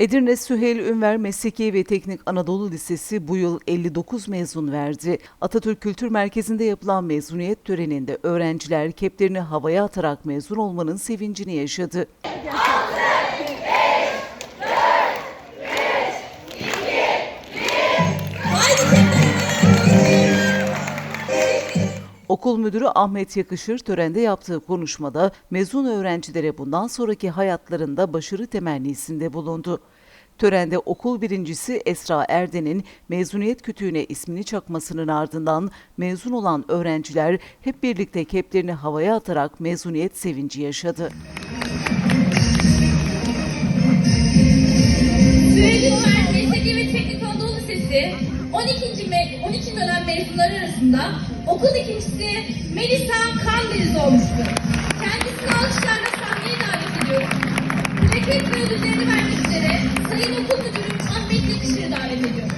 Edirne Süheyl Ünver Mesleki ve Teknik Anadolu Lisesi bu yıl 59 mezun verdi. Atatürk Kültür Merkezi'nde yapılan mezuniyet töreninde öğrenciler keplerini havaya atarak mezun olmanın sevincini yaşadı. Okul müdürü Ahmet Yakışır törende yaptığı konuşmada mezun öğrencilere bundan sonraki hayatlarında başarı temennisinde bulundu. Törende okul birincisi Esra Erden'in mezuniyet kütüğüne ismini çakmasının ardından mezun olan öğrenciler hep birlikte keplerini havaya atarak mezuniyet sevinci yaşadı. Süreylüler Mesleki ve Teknik Anadolu Lisesi 12. Me 12. dönem mezunları arasında okul ikincisi Melisa Kandeniz olmuştur. Kendisini alkışlarla sahneye davet ediyorum. Plaket ve ödüllerini vermek üzere Sayın Okul Müdürüm Ahmet Yakışır'ı davet ediyorum.